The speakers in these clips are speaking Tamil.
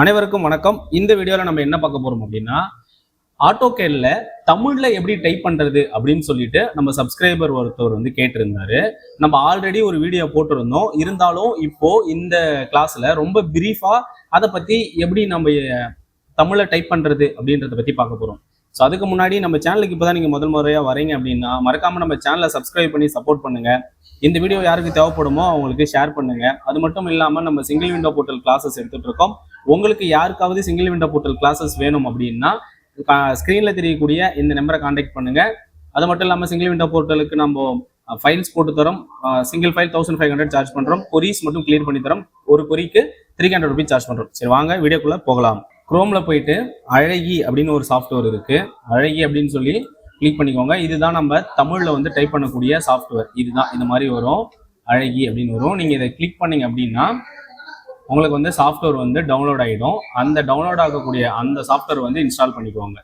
அனைவருக்கும் வணக்கம். இந்த வீடியோவில் நம்ம என்ன பார்க்க போறோம் அப்படின்னா ஆட்டோகேட்ல தமிழ்ல எப்படி டைப் பண்றது அப்படின்னு சொல்லிட்டு நம்ம சப்ஸ்கிரைபர் ஒருத்தவர் வந்து கேட்டிருந்தாரு. நம்ம ஆல்ரெடி ஒரு வீடியோ போட்டிருந்தோம். இருந்தாலும் இப்போ இந்த கிளாஸ்ல ரொம்ப பிரீஃபா அதை பத்தி எப்படி நம்ம தமிழ்ல டைப் பண்றது அப்படின்றத பத்தி பார்க்க போறோம். ஸோ அதுக்கு முன்னாடி நம்ம சேனலுக்கு இப்போ தான் நீங்கள் முதல் முறையாக வரீங்க அப்படின்னா மறக்காம நம்ம சேனலை சப்ஸ்கிரைப் பண்ணி சப்போர்ட் பண்ணுங்க. இந்த வீடியோ யாருக்கு தேவைப்படுமோ அவங்களுக்கு ஷேர் பண்ணுங்க. அது மட்டும் இல்லாமல் நம்ம சிங்கிள் விண்டோ போர்ட்டல் கிளாஸஸ் எடுத்துகிட்டு இருக்கோம் உங்களுக்கு யாருக்காவது சிங்கிள் விண்டோ போர்ட்டல் கிளாஸஸ் வேணும் அப்படின்னா ஸ்க்ரீனில் தெரியக்கூடிய இந்த நம்பரை காண்டாக்ட் பண்ணுங்க. அது மட்டும் இல்லாமல் சிங்கிள் விண்டோ போர்ட்டலுக்கு நம்ம ஃபைல்ஸ் போட்டு தரோம். Single file thousand five hundred charge பண்ணுறோம் கொரிஸ் மட்டும் கிளியர் பண்ணி தரோம். ஒரு கொரிக்கு த்ரீ ஹண்ட்ரட் ருபீஸ் சார்ஜ் பண்ணுறோம் சரி வாங்க வீடியோக்குள்ளே போகலாம். குரோமில் போயிட்டு அழகி அப்படின்னு ஒரு சாஃப்ட்வேர் இருக்குது அழகி அப்படின்னு சொல்லி கிளிக் பண்ணிக்கோங்க. இதுதான் நம்ம தமிழில் வந்து டைப் பண்ணக்கூடிய சாஃப்ட்வேர் இதுதான். இந்த மாதிரி வரும். அழகி அப்படின்னு வரும். நீங்கள் இதை கிளிக் பண்ணீங்க அப்படின்னா உங்களுக்கு வந்து சாஃப்ட்வேர் வந்து டவுன்லோட் ஆகிடும் அந்த டவுன்லோட் ஆகக்கூடிய அந்த சாஃப்ட்வேர் வந்து இன்ஸ்டால் பண்ணிக்கோங்க.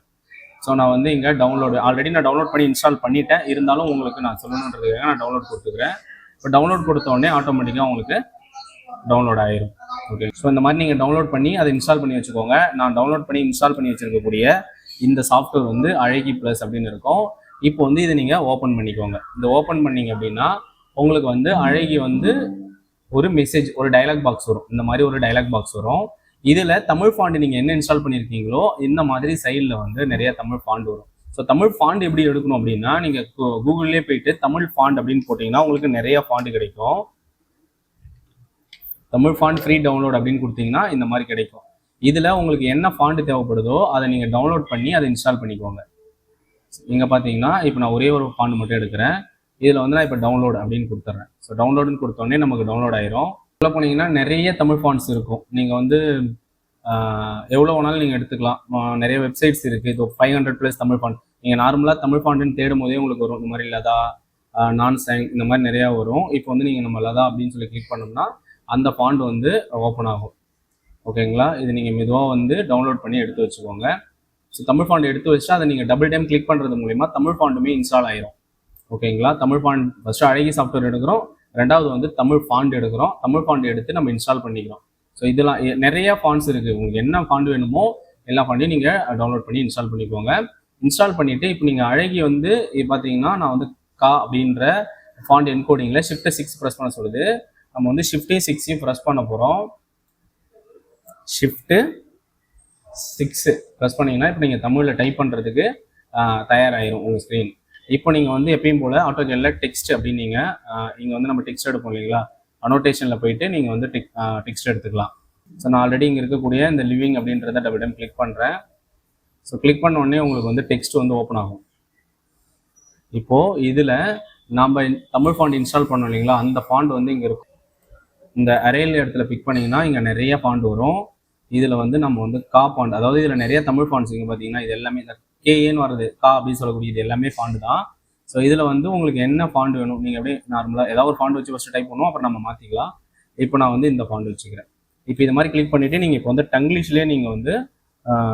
ஸோ நான் வந்து இங்கே டவுன்லோடு ஆல்ரெடி நான் டவுன்லோட் பண்ணி இன்ஸ்டால் பண்ணிட்டேன். இருந்தாலும் உங்களுக்கு நான் சொல்லணுன்றதுக்காக நான் டவுன்லோட் கொடுத்துக்கிறேன். இப்போ டவுன்லோட் கொடுத்த உடனே ஆட்டோமேட்டிக்காக உங்களுக்கு டவுன்லோட் ஆயிரும். ஓகே ஸோ இந்த மாதிரி நீங்கள் டவுன்லோட் பண்ணி அதை இன்ஸ்டால் பண்ணி வச்சுக்கோங்க. நான் டவுன்லோட் பண்ணி இன்ஸ்டால் பண்ணி வச்சிருக்கக்கூடிய இந்த சாஃப்ட்வேர் வந்து அழகி ப்ளஸ் அப்படின்னு இருக்கும். இப்போ வந்து இதை நீங்கள் ஓப்பன் பண்ணிக்கோங்க. இந்த ஓப்பன் பண்ணீங்க அப்படின்னா உங்களுக்கு வந்து அழகி வந்து ஒரு மெசேஜ் ஒரு டைலாக் பாக்ஸ் வரும். இந்த மாதிரி ஒரு டைலாக் பாக்ஸ் வரும். இதில் தமிழ் ஃபாண்ட் நீங்கள் என்ன இன்ஸ்டால் பண்ணியிருக்கீங்களோ இந்த மாதிரி சைடில் வந்து நிறைய தமிழ் ஃபாண்ட் வரும். ஸோ தமிழ் ஃபாண்ட் எப்படி எடுக்கணும் அப்படின்னா நீங்கள் கூகுள்லேயே போயிட்டு தமிழ் ஃபாண்ட் அப்படின்னு போட்டிங்கன்னா உங்களுக்கு நிறைய ஃபாண்ட் கிடைக்கும். தமிழ் ஃபாண்ட் ஃப்ரீ டவுன்லோட் அப்படின்னு கொடுத்தீங்கன்னா இந்த மாதிரி கிடைக்கும். இதில் உங்களுக்கு என்ன ஃபாண்ட் தேவைப்படுதோ அதை நீங்கள் டவுன்லோட் பண்ணி அதை இன்ஸ்டால் பண்ணிக்கோங்க. இங்கே பார்த்தீங்கன்னா இப்போ நான் ஒரே ஒரு ஃபாண்ட் மட்டும் எடுக்கிறேன். இதில் வந்து நான் இப்போ டவுன்லோட் அப்படின்னு கொடுத்துட்றேன் ஸோ டவுன்லோடுன்னு கொடுத்தோடனே நமக்கு டவுன்லோட் ஆயிரும். உள்ள போனீங்கன்னா நிறைய தமிழ் ஃபாண்ட்ஸ் இருக்கும். நீங்கள் வந்து எவ்வளோ வேணாலும் நீங்கள் எடுத்துக்கலாம். நிறைய வெப்சைட்ஸ் இருக்குது இது five hundred plus Tamil font நீங்கள் நார்மலாக தமிழ் ஃபாண்ட்டுன்னு தேடும் போதே உங்களுக்கு வரும். இந்த மாதிரி லதா நான் சைன் இந்த மாதிரி நிறையா வரும். இப்போ வந்து நீங்கள் நம்ம லதா அப்படின்னு சொல்லி கிளிக் பண்ணோம்னா அந்த ஃபாண்ட் வந்து ஓப்பன் ஆகும். ஓகேங்களா இது நீங்கள் மெதுவாக வந்து டவுன்லோட் பண்ணி எடுத்து வச்சுக்கோங்க. ஸோ தமிழ் ஃபாண்ட் எடுத்து வச்சுட்டு அதை நீங்கள் டபுள் டைம் கிளிக் பண்ணுறது மூலிமா தமிழ் ஃபாண்டுமே இன்ஸ்டால் ஆயிரும். ஓகேங்களா தமிழ் ஃபாண்ட் ஃபஸ்ட்டு அழகி சாஃப்ட்வேர் எடுக்கிறோம். ரெண்டாவது வந்து தமிழ் ஃபாண்ட் எடுக்கிறோம். தமிழ் ஃபாண்ட் எடுத்து நம்ம இன்ஸ்டால் பண்ணிக்கிறோம். ஸோ இதெல்லாம் நிறைய ஃபாண்ட்ஸ் இருக்குது உங்களுக்கு என்ன ஃபாண்ட் வேணுமோ எல்லா ஃபாண்டையும் நீங்கள் டவுன்லோட் பண்ணி இன்ஸ்டால் பண்ணிக்கோங்க. இன்ஸ்டால் பண்ணிவிட்டு இப்போ நீங்கள் அழகி வந்து இது பார்த்தீங்கன்னா நான் வந்து கா அப்படின்ற ஃபாண்ட் என்கோடிங்கில் ஷிஃப்ட் சிக்ஸ் ப்ரெஸ் பண்ண சொல்லுது. நம்ம வந்து ஷிஃப்ட்டையும் சிக்ஸையும் ப்ரெஸ் பண்ண போகிறோம் ஷிஃப்ட்டு சிக்ஸு ப்ரெஸ் பண்ணிங்கன்னா இப்போ நீங்கள் தமிழில் டைப் பண்ணுறதுக்கு தயாராகிடும் உங்கள் ஸ்க்ரீன் இப்போ நீங்கள் வந்து எப்பயும் போல் ஆட்டோகேலில் டெக்ஸ்ட் அப்படின்னு நீங்கள் இங்கே வந்து நம்ம டெக்ஸ்ட் எடுப்போம் இல்லைங்களா? அனோட்டேஷனில் போயிட்டு நீங்கள் வந்து டெக் டெக்ஸ்ட் எடுத்துக்கலாம். ஸோ நான் ஆல்ரெடி இங்கே இருக்கக்கூடிய இந்த லிவிங் அப்படின்றத டபுள் டைம் கிளிக் பண்ணுறேன் ஸோ கிளிக் பண்ண உடனே உங்களுக்கு வந்து டெக்ஸ்ட் வந்து ஓப்பன் ஆகும். இப்போது இதில் நாம் தமிழ் ஃபாண்ட் இன்ஸ்டால் பண்ணோம் இல்லைங்களா? அந்த ஃபாண்ட் வந்து இங்கே இருக்கும். இந்த அரேல் இடத்துல பிக் பண்ணீங்கன்னா இங்கே நிறைய ஃபாண்ட் வரும். இதில் வந்து நம்ம வந்து கா ஃபாண்ட் அதாவது இதில் நிறைய தமிழ் ஃபாண்ட்ஸ் இங்கே பார்த்தீங்கன்னா இது எல்லாமே இந்த கேஏன்னு வருது கா அப்படின்னு சொல்லக்கூடிய இது எல்லாமே ஃபாண்ட் தான். ஸோ இதில் வந்து உங்களுக்கு என்ன ஃபாண்ட் வேணும் நீங்கள் அப்படியே நார்மலாக ஏதாவது ஒரு ஃபாண்ட் வச்சு ஃபஸ்ட்டு டைப் பண்ணுவோம் அப்புறம் நம்ம மாற்றிக்கலாம் இப்போ நான் வந்து இந்த ஃபாண்ட் வச்சுக்கிறேன். இப்போ இது மாதிரி கிளிக் பண்ணிவிட்டு நீங்கள் இப்போ வந்து டங்கிலீஷ்லேயே நீங்கள் வந்து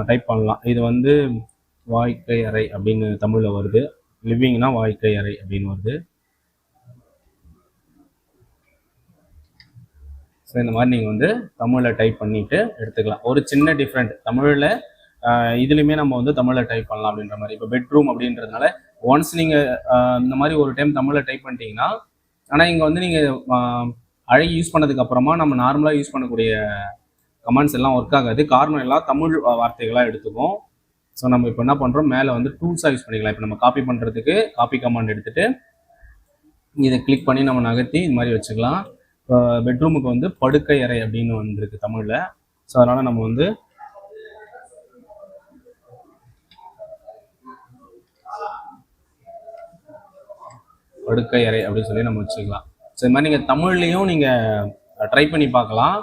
டைப் பண்ணலாம். இது வந்து வாய்க்கை அறை அப்படின்னு தமிழில் வருது. லிவிங்னா வாய்க்கை அறை அப்படின்னு வருது. ஸோ இந்த மாதிரி நீங்கள் வந்து தமிழில் டைப் பண்ணிட்டு எடுத்துக்கலாம். ஒரு சின்ன டிஃப்ரெண்ட் தமிழில் இதுலையுமே நம்ம வந்து தமிழில் டைப் பண்ணலாம் அப்படின்ற மாதிரி. இப்போ பெட்ரூம் அப்படின்றதுனால ஒன்ஸ் நீங்கள் இந்த மாதிரி ஒரு டைம் தமிழில் டைப் பண்ணிட்டீங்கன்னா ஆனால் இங்கே வந்து நீங்கள் அழகி யூஸ் பண்ணதுக்கு அப்புறமா நம்ம நார்மலாக யூஸ் பண்ணக்கூடிய கமெண்ட்ஸ் எல்லாம் ஒர்க் ஆகாது. காரணம் எல்லாம் தமிழ் வார்த்தைகளாக எடுத்துக்கும் ஸோ நம்ம இப்போ என்ன பண்ணுறோம் மேலே வந்து டூல்ஸாக யூஸ் பண்ணிக்கலாம். இப்போ நம்ம காப்பி பண்ணுறதுக்கு காப்பி கமாண்ட் எடுத்துகிட்டு இதை கிளிக் பண்ணி நம்ம நகர்த்தி இது மாதிரி வச்சுக்கலாம். பெட்ரூமுக்கு வந்து படுக்கை அறை அப்படின்னு வந்திருக்கு தமிழில். ஸோ அதனால் நம்ம வந்து படுக்கை அறை அப்படின்னு சொல்லி நம்ம வச்சுக்கலாம். ஸோ இது மாதிரி நீங்கள் தமிழ்லேயும் நீங்கள் ட்ரை பண்ணி பார்க்கலாம்.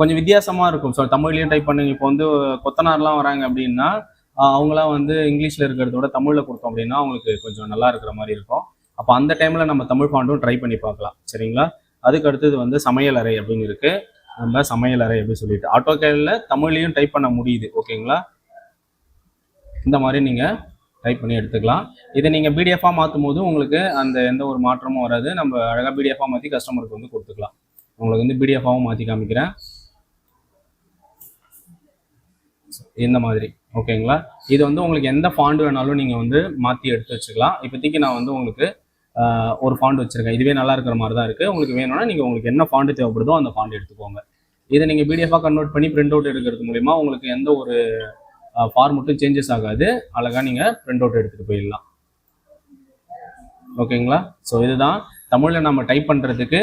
கொஞ்சம் வித்தியாசமாக இருக்கும். ஸோ தமிழ்லேயும் டைப் பண்ணுங்க. இப்போ வந்து கொத்தனார்லாம் வராங்க அப்படின்னா அவங்களாம் வந்து இங்கிலீஷில் இருக்கிறத விட தமிழில் கொடுத்தோம் அப்படின்னா அவங்களுக்கு கொஞ்சம் நல்லா இருக்கிற மாதிரி இருக்கும். அப்போ அந்த டைமில் நம்ம தமிழ் பாண்டும் ட்ரை பண்ணி பார்க்கலாம். சரிங்களா? அதுக்கு அடுத்தது வந்து சமையல் அறை அப்படின்னு இருக்கு. நம்ம சமையல் அறை அப்படின்னு சொல்லிட்டு. ஆட்டோகேலில் தமிழ்லையும் டைப் பண்ண முடியுது ஓகேங்களா இந்த மாதிரி நீங்கள் டைப் பண்ணி எடுத்துக்கலாம். இதை நீங்கள் பிடிஎஃபாக மாற்றும் போது உங்களுக்கு அந்த எந்த ஒரு மாற்றமும் வராது. நம்ம அழகாக பிடிஎஃபாக மாற்றி கஸ்டமருக்கு வந்து கொடுத்துக்கலாம். உங்களுக்கு வந்து பிடிஎஃபாகவும் மாற்றி காமிக்கிறேன். இந்த மாதிரி ஓகேங்களா இது வந்து உங்களுக்கு எந்த ஃபாண்டு வேணாலும் நீங்கள் வந்து மாற்றி எடுத்து வச்சுக்கலாம். இப்போதைக்கு நான் வந்து உங்களுக்கு ஒரு ஃபாண்ட் வச்சுருக்கேன். இதுவே நல்லா இருக்கிற மாதிரி தான் இருக்குது உங்களுக்கு வேணும்னா நீங்கள் உங்களுக்கு என்ன ஃபாண்ட் தேவைப்படுதோ அந்த ஃபாண்ட் எடுத்துக்கோங்க. இதை நீங்கள் பிடிஎஃபாக கன்வெர்ட் பண்ணி பிரிண்ட் அவுட் எடுக்கிறது மூலிமா உங்களுக்கு எந்த ஒரு ஃபார்மட்டும் சேஞ்சஸ் ஆகாது. அழகாக நீங்கள் பிரிண்ட் அவுட் எடுத்துகிட்டு போயிடலாம். ஓகேங்களா ஸோ இதுதான். தமிழில் நம்ம டைப் பண்ணுறதுக்கு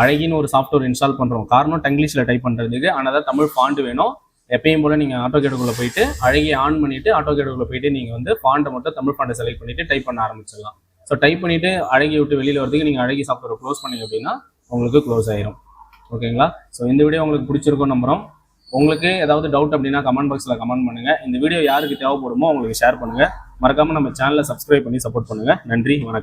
அழகின்னு ஒரு சாஃப்ட்வேர் இன்ஸ்டால் பண்ணுறோம் காரணம் டங்கிலீஷில் டைப் பண்ணுறதுக்கு ஆனால் தான் தமிழ் ஃபாண்ட் வேணும். எப்பயும் போல் நீங்கள் ஆட்டோ கேடுக்குள்ளே போயிட்டு அழகி ஆன் பண்ணிவிட்டு ஆட்டோ கேடுக்குள்ளே போயிட்டு நீங்கள் வந்து ஃபாண்ட்டை மட்டும் தமிழ் ஃபாண்ட்டை செலக்ட் பண்ணிவிட்டு டைப் பண்ண ஆரம்பிச்சிடலாம். ஸோ டைப் பண்ணிவிட்டு அழகி விட்டு வெளியில் வரதுக்கு நீங்கள் அழகி சாஃப்ட்வேர் க்ளோஸ் பண்ணீங்க அப்படின்னா உங்களுக்கு க்ளோஸ் ஆயிரும். ஓகேங்களா ஸோ இந்த வீடியோ உங்களுக்கு பிடிச்சிருக்கும் நம்புறோம். உங்களுக்கு ஏதாவது டவுட் அப்படின்னா கமெண்ட் பாக்ஸில் கமெண்ட் பண்ணுங்கள் இந்த வீடியோ யாருக்கு தேவைப்படுமோ உங்களுக்கு ஷேர் பண்ணுங்கள் மறக்காமல் நம்ம சேனலை சப்ஸ்கிரைப் பண்ணி சப்போர்ட் பண்ணுங்கள் நன்றி வணக்கம்.